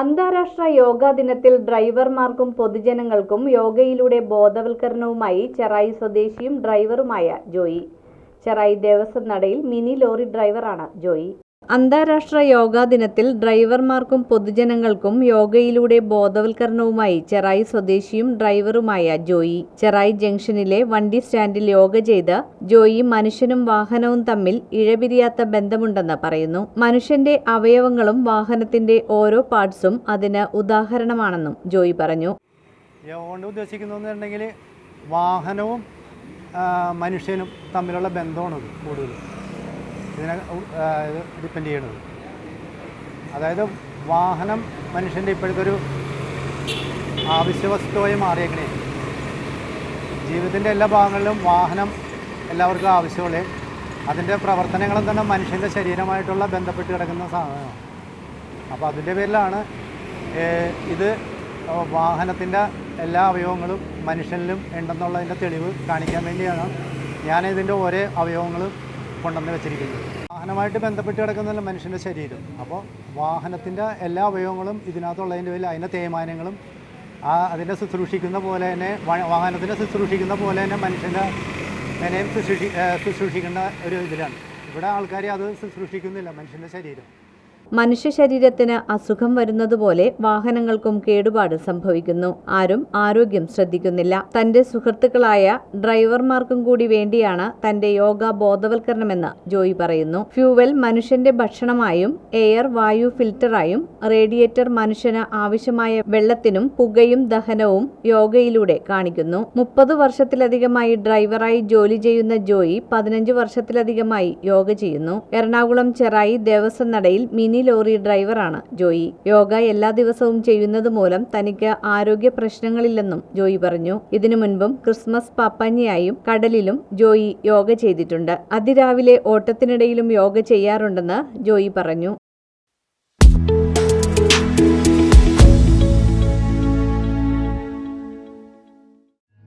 അന്താരാഷ്ട്ര യോഗാ ദിനത്തിൽ ഡ്രൈവർമാർക്കും പൊതുജനങ്ങൾക്കും യോഗയിലൂടെ ബോധവൽക്കരണവുമായി ചെറായി സ്വദേശിയും ഡ്രൈവറുമായ ജോയി. ചെറായി ദേവസ്വം നടയിൽ മിനി ലോറി ഡ്രൈവറാണ് ജോയി. അന്താരാഷ്ട്ര യോഗാ ദിനത്തിൽ ഡ്രൈവർമാർക്കും പൊതുജനങ്ങൾക്കും യോഗയിലൂടെ ബോധവൽക്കരണവുമായി ചെറായി സ്വദേശിയും ഡ്രൈവറുമായ ജോയി. ചെറായി ജംഗ്ഷനിലെ വണ്ടി സ്റ്റാൻഡിൽ യോഗ ചെയ്ത് ജോയി മനുഷ്യനും വാഹനവും തമ്മിൽ ഇഴപിരിയാത്ത ബന്ധമുണ്ടെന്ന് പറയുന്നു. മനുഷ്യന്റെ അവയവങ്ങളും വാഹനത്തിന്റെ ഓരോ പാർട്സും അതിന് ഉദാഹരണമാണെന്നും ജോയി പറഞ്ഞു. വാഹനവും മനുഷ്യനും തമ്മിലുള്ള ബന്ധമാണ് കൂടുതൽ ഇതിനെ ഡിപ്പെൻഡ് ചെയ്യണത് അതായത് വാഹനം മനുഷ്യന്റെ ഇപ്പോഴത്തെ ഒരു ആവശ്യവസ്തുവായി മാറിയേക്കണേ. ജീവിതത്തിന്റെ എല്ലാ ഭാഗങ്ങളിലും വാഹനം എല്ലാവർക്കും ആവശ്യമുള്ളേ. അതിന്റെ പ്രവർത്തനങ്ങളും തന്നെ മനുഷ്യന്റെ ശരീരമായിട്ടുള്ള ബന്ധപ്പെട്ട് കിടക്കുന്ന സാധനമാണ്. അപ്പോൾ അതിന്റെ പേരിലാണ് ഇത് വാഹനത്തിന്റെ എല്ലാ അവയവങ്ങളും മനുഷ്യനിലും ഉണ്ടെന്നുള്ളതിന്റെ തെളിവ് കാണിക്കാൻ വേണ്ടിയാണ് ഞാനിതിന്റെ ഓരോ അവയവങ്ങളും കൊണ്ടുവന്ന് വെച്ചിരിക്കുന്നത് വാഹനമായിട്ട് ബന്ധപ്പെട്ട് കിടക്കുന്നതല്ല മനുഷ്യന്റെ ശരീരം. അപ്പോൾ വാഹനത്തിന്റെ എല്ലാ അവയവങ്ങളും ഇതിനകത്തുള്ളതിന്റെ പേരിൽ അതിന്റെ തേയ്മാനങ്ങളും ആ അതിനെ ശുശ്രൂഷിക്കുന്ന പോലെ തന്നെ വാഹനത്തിനെ ശുശ്രൂഷിക്കുന്ന പോലെ തന്നെ മനുഷ്യന്റെ അതിനെയും ശുശ്രൂഷി ശുശ്രൂഷിക്കേണ്ട ഒരു ഇതിലാണ്. ഇവിടെ ആൾക്കാർ അത് ശുശ്രൂഷിക്കുന്നില്ല മനുഷ്യന്റെ ശരീരം. മനുഷ്യ ശരീരത്തിന് അസുഖം വരുന്നതുപോലെ വാഹനങ്ങൾക്കും കേടുപാട് സംഭവിക്കുന്നു. ആരും ആരോഗ്യം ശ്രദ്ധിക്കുന്നില്ല. തന്റെ സുഹൃത്തുക്കളായ ഡ്രൈവർമാർക്കും കൂടി വേണ്ടിയാണ് തന്റെ യോഗ ബോധവൽക്കരണമെന്ന് ജോയി പറയുന്നു. ഫ്യൂവൽ മനുഷ്യന്റെ ഭക്ഷണമായും എയർ വായു ഫിൽറ്ററായും റേഡിയേറ്റർ മനുഷ്യന് ആവശ്യമായ വെള്ളത്തിനും പുകയും ദഹനവും യോഗയിലൂടെ കാണിക്കുന്നു. മുപ്പത് വർഷത്തിലധികമായി ഡ്രൈവറായി ജോലി ചെയ്യുന്ന ജോയി പതിനഞ്ച് വർഷത്തിലധികമായി യോഗ ചെയ്യുന്നു. എറണാകുളം ചെറായി ദേവസ്വം നടയിൽ മിനി ലോറി ഡ്രൈവറാണ് ജോയി. യോഗ എല്ലാ ദിവസവും ചെയ്യുന്നത് മൂലം തനിക്ക് ആരോഗ്യ പ്രശ്നങ്ങളില്ലെന്നും ജോയി പറഞ്ഞു. ഇതിനു മുൻപും ക്രിസ്മസ് പാപ്പാഞ്ഞിയായും കടലിലും ജോയി യോഗ ചെയ്തിട്ടുണ്ട്. അതിരാവിലെ ഓട്ടത്തിനിടയിലും യോഗ ചെയ്യാറുണ്ടെന്ന് ജോയി പറഞ്ഞു.